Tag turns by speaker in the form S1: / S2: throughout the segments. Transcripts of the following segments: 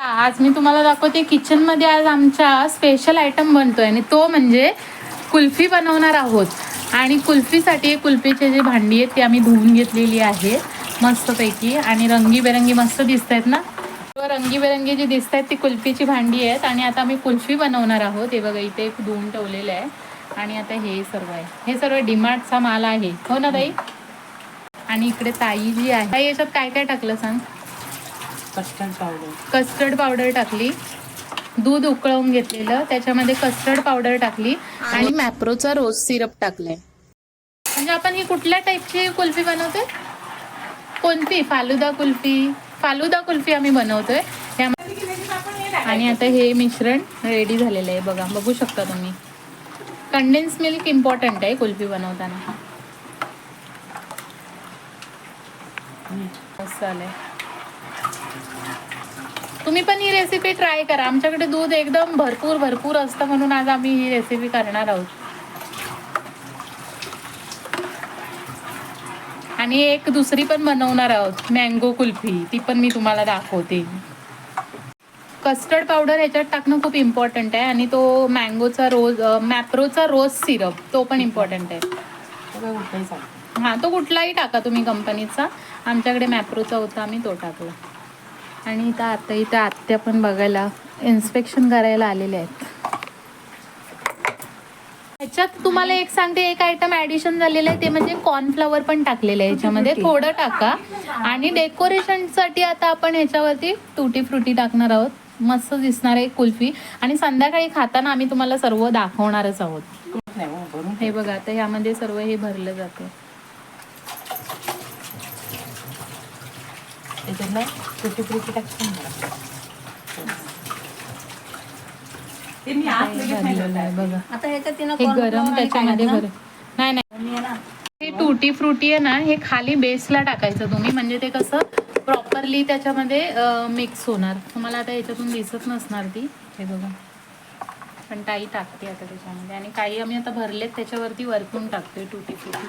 S1: आज मी तुम्हाला दाखवते किचनमध्ये आज आमच्या स्पेशल आयटम बनतोय आणि तो म्हणजे कुल्फी बनवणार आहोत. आणि कुल्फीसाठी कुल्फीचे जे भांडी आहेत ती आम्ही धुवून घेतलेली आहे मस्तपैकी. आणि रंगीबेरंगी मस्त दिसत आहेत ना रंगीबेरंगी जी दिसत आहेत ती कुल्फीची भांडी आहेत. आणि आता आम्ही कुल्फी बनवणार आहोत. हे बघा इथे एक धुवून ठेवलेलं आहे. आणि आता हे सर्व आहे. हे सर्व डिमार्टचा माल आहे. हो ना ताई? आणि इकडे ताई जी आहे. याच्यात काय काय टाकलं सांग?
S2: Custard powder.
S1: कस्टर्ड पावडर टाकली. दूध उकळवून घेतलेलं. त्याच्यामध्ये कस्टर्ड पावडर टाकली. आणि मॅप्रोचा रोज सिरप टाकलाय. म्हणजे आपण ही कुठल्या टाईपची कुल्फी बनवतोय? कोणती? फालुदा कुल्फी. फालुदा कुल्फी आम्ही बनवतोय. त्यामध्ये आणि आता हे मिश्रण रेडी झालेलं आहे. बघा बघू शकता तुम्ही. कंडेन्स मिल्क इम्पॉर्टंट आहे कुल्फी बनवताना. आलंय. तुम्ही पण ही रेसिपी ट्राय करा. आमच्याकडे दूध एकदम भरपूर भरपूर असतं म्हणून आज आम्ही ही रेसिपी करणार आहोत. आणि एक दुसरी पण बनवणार आहोत मँगो कुल्फी. ती पण मी तुम्हाला दाखवते. कस्टर्ड पावडर ह्याच्यात टाकणं खूप इम्पॉर्टंट आहे आणि तो मँगोचा रोज मॅप्रोचा रोज सिरप तो पण इम्पॉर्टंट आहे. हां तो कुठलाही टाका तुम्ही कंपनीचा आमच्याकडे मॅप्रोचा होता आम्ही तो टाकला. आणि इथं आता इथं आत्या पण बघायला इन्स्पेक्शन करायला आलेले आहेत. ह्याच्यात तुम्हाला एक सांगते एक आयटम ऍडिशन झालेलं आहे ते म्हणजे कॉर्नफ्लॉवर पण टाकलेलं आहे ह्याच्यामध्ये. थोडं टाका. आणि डेकोरेशनसाठी आता आपण ह्याच्यावरती तुटी फ्रुटी टाकणार आहोत. मस्त दिसणार आहे कुल्फी. आणि संध्याकाळी खाताना आम्ही तुम्हाला सर्व दाखवणारच आहोत.
S2: हो,
S1: हे बघा आता ह्यामध्ये सर्व हे भरलं जातं
S2: त्याच्यात ना तुटी फ्रुटी टाकतो ना. ते मी आत लगेच नाही
S1: भरलेलं आहे बघा.
S3: आता ह्याच्यात तिनं
S1: हे गरम त्याच्यामध्ये नाही नाही. हे टुटी फ्रुटी आहे ना हे खाली बेसला टाकायचं तुम्ही. म्हणजे ते कसं प्रॉपरली त्याच्यामध्ये मिक्स होणार. तुम्हाला आता याच्यातून दिसत नसणार ती. हे बघा. पण ताई टाकते आता त्याच्यामध्ये. आणि काही आम्ही आता भरलेत त्याच्यावरती वरतून टाकतोय टुटी फ्रुटी.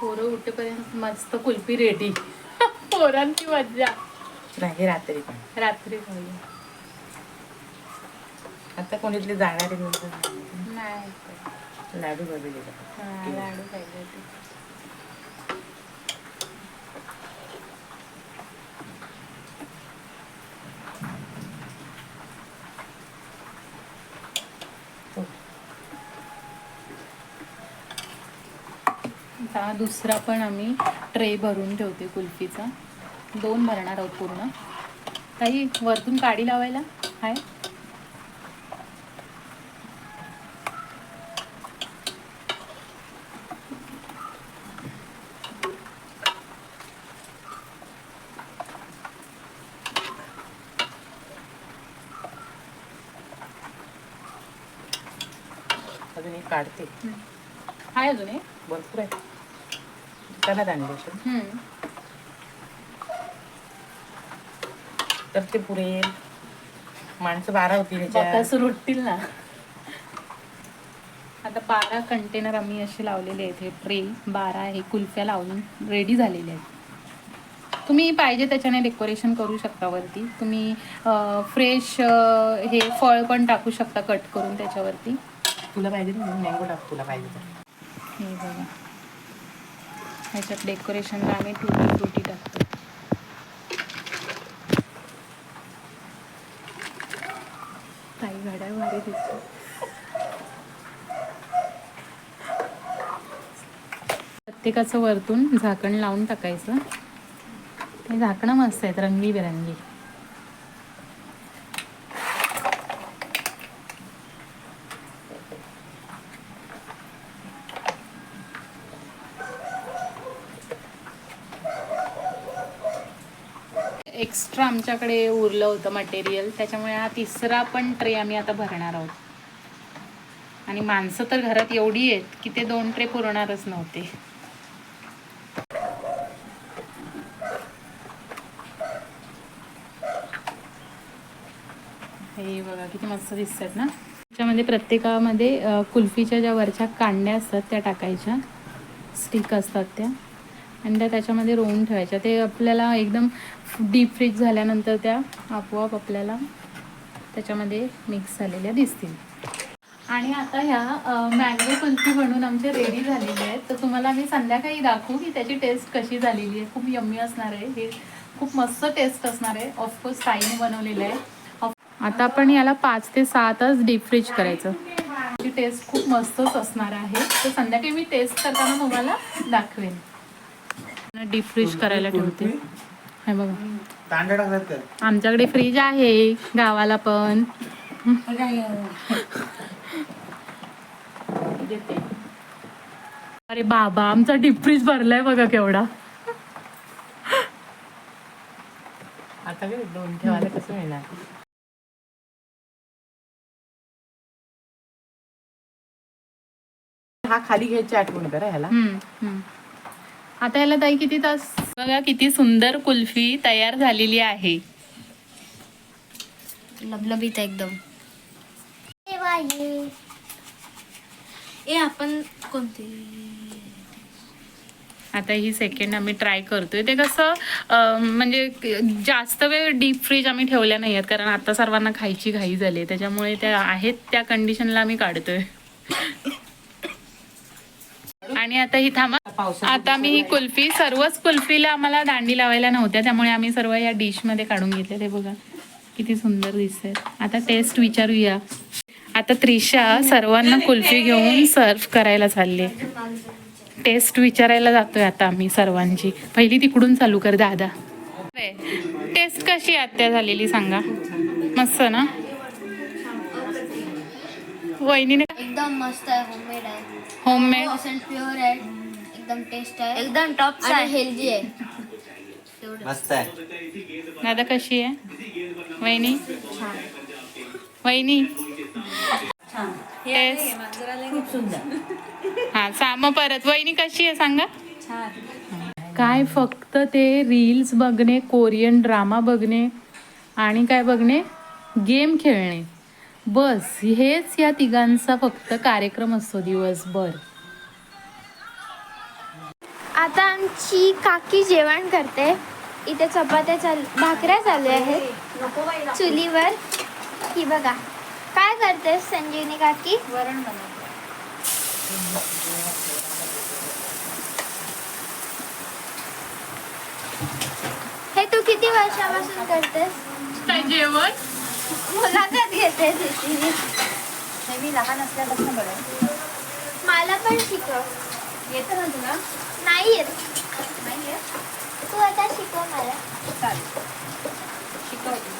S1: पोरं उठेपर्यंत मस्त कुल्फी रेडी पोरांची मज्जा.
S2: नाही रात्री पण.
S1: रात्री खाऊया
S2: आता कोणीतले जाणारे लोक
S1: नाही.
S2: लाडू
S1: हा, लाडू पाहिजे होते. आता दुसरा पण आम्ही ट्रे भरून ठेवते कुल्फीचा. दोन भरणार आहोत पूर्ण. ताई वरतून काडी लावायला. हाय.
S2: अजून एक काढते.
S1: हाय अजून एक.
S2: भरपूर आहे. असेल.
S1: हम्म.
S2: तर ते पुरेल माणसं बारा होती त्याच्यात
S1: बकासूर उठतील ना. आता बारा कंटेनर आम्ही असे लावलेले आहेत हे ट्रे बारा हे कुल्फ्या लावून रेडी झालेले आहेत. तुम्ही पाहिजे त्याच्याने डेकोरेशन करू शकता वरती. तुम्ही फ्रेश हे फळ पण टाकू शकता कट करून त्याच्यावरती.
S2: तुला पाहिजे मँगो टाक तुला पाहिजे तर.
S1: हे बघा. ह्याच्यात डेकोरेशनला आम्ही टुटी फ्रुटी टाकतो. काही घड्या भारी दिसतो. प्रत्येकाचं वरतून झाकण लावून टाकायचं. ते झाकणं मस्त आहेत रंगीबेरंगी. एक्स्ट्रा आमच्याकडे उरलं होतं मटेरियल त्याच्यामुळे हा तिसरा पण ट्रे आम्ही आता भरणार आहोत. आणि माणसं तर घरात एवढी आहेत की ते दोन ट्रे पुरणारच नव्हते. हे बघा किती मस्त दिसतात ना? त्याच्यामध्ये प्रत्येकामध्ये कुल्फीच्या ज्या वरच्या कांड्या असतात त्या टाकायच्या. स्टिक असतात त्या. आणि त्या त्याच्यामध्ये रोवून ठेवायच्या. ते आपल्याला एकदम डीप फ्रीज झाल्यानंतर त्या आपोआप आपल्याला त्याच्यामध्ये मिक्स झालेल्या दिसतील. आणि आता ह्या मँगो कुल्फी बनवून आमचे रेडी झालेले आहेत. तर तुम्हाला मी संध्याकाळी दाखवू की त्याची टेस्ट कशी झालेली आहे. खूप यम्मी असणार आहे. हे खूप मस्त टेस्ट असणार आहे. ऑफकोर्स ताईने बनवलेलं आहे. आता आपण याला पाच ते सहा तास डीप फ्रीज करायचं. टेस्ट खूप मस्तच असणार आहे. तर संध्याकाळी मी टेस्ट करताना तुम्हाला दाखवेन. डीप फ्रीज करायला ठेवते. हे बघा. आमच्याकडे फ्रीज आहे गावाला पण. अरे बाबा आमचा डीप फ्रीज भरलाय बघा केवढा.
S2: आता दोन ठेवायला कसं मिळणार? हा खाली घ्यायची आठवण करा ह्याला.
S1: हम्म, हम्म. आता याला ताई किती तास? बघा किती सुंदर कुल्फी तयार झालेली आहे.
S4: लबलबीत एकदम. ए आपण कोणती?
S1: आता ही सेकंड आम्ही ट्राय करतोय. ते कसं म्हणजे जास्त वेळ डीप फ्रीज आम्ही ठेवल्या नाही आहेत कारण आता सर्वांना खायची घाई झाली आहे. त्याच्यामुळे त्या आहेत त्या कंडिशनला आम्ही काढतोय. आणि आता ही थांबा. आता मी ही कुल्फी सर्वच कुल्फीला आम्हाला दांडी लावायला नव्हत्या त्यामुळे आम्ही सर्व या डिशमध्ये काढून घेतले. ते बघा किती सुंदर दिसते आता टेस्ट विचारूया. आता त्रिशा सर्वांना कुल्फी घेऊन सर्व करायला चालली. टेस्ट विचारायला जातोय आता आम्ही सर्वांची. पहिली तिकडून चालू कर दादा. टेस्ट कशी आत्या झालेली सांगा. मस्त ना? वहिनीने
S4: एकदम मस्त आहे होममेड आहे.
S1: होममेड
S4: प्युअर आहे. एकदम टेस्ट आहे. एकदम टॉप आणि हेल्दी आहे.
S3: मस्त आहे.
S1: दादा कशी आहे? वहिनी? वहिनी? टेस्ट
S2: खूप सुंदर.
S1: हा साम परत. वहिनी कशी आहे सांगा? काय फक्त ते रील्स बघणे कोरियन ड्रामा बघणे आणि काय बघणे? गेम खेळणे. बस हेच या तिघांचा फक्त कार्यक्रम असतो दिवसभर.
S5: आता आमची काकी जेवण करते. इथे चपात्या चाल भाकऱ्या चालू आहेत. चुलीवर. ही बघा. काय करते संजीवनी काकी?
S4: वरण बनवते.
S5: हे तू किती वर्षापासून करतेस?
S1: काय जेवण?
S5: मुलाखत.
S4: हे मी लहान असल्यापासून
S5: मला पण शिकव.
S4: येतं ना तुला?
S5: नाही येत.
S4: नाही येत?
S5: तू आता शिकव मला.
S4: चालेल. शिकवते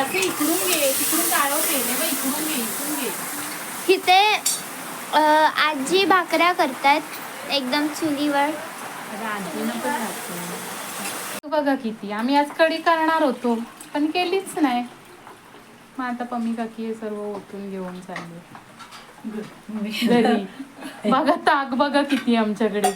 S1: असे इकडून घे. तिकडून पेने इकडून घे इकडून घे.
S5: इथे आजी भाकऱ्या करतायत एकदम चुलीवर.
S1: बघा किती. आम्ही आज कडी करणार होतो पण केलीच नाही. मग आता पम्मी काकी हे सर्व ओतून घेऊन चालले. घरी. बघा ताक बघा किती आमच्याकडे.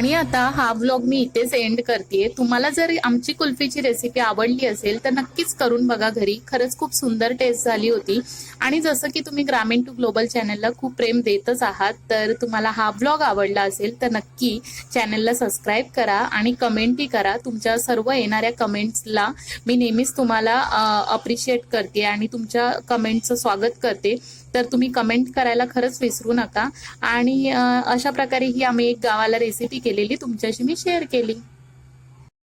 S1: आणि आता हा ब्लॉग मी इथेच एंड करते तुम्हाला जर आमची कुल्फीची रेसिपी आवडली असेल तर नक्कीच करून बघा घरी. खरंच खूप सुंदर टेस्ट झाली होती. आणि जसं की तुम्ही ग्रामीण टू ग्लोबल चॅनलला खूप प्रेम देतच आहात तर तुम्हाला हा ब्लॉग आवडला असेल तर नक्की चॅनलला सबस्क्राईब करा आणि कमेंटही करा. तुमच्या सर्व येणाऱ्या कमेंट्सला मी नेहमीच तुम्हाला अप्रिशिएट करते आणि तुमच्या कमेंटचं स्वागत करते. तर तुम्ही कमेंट करायला खरंच विसरू नका. आणि अशा प्रकारे ही आम्ही एक गावाला रेसिपी केलेली तुमच्याशी मी शेअर केली.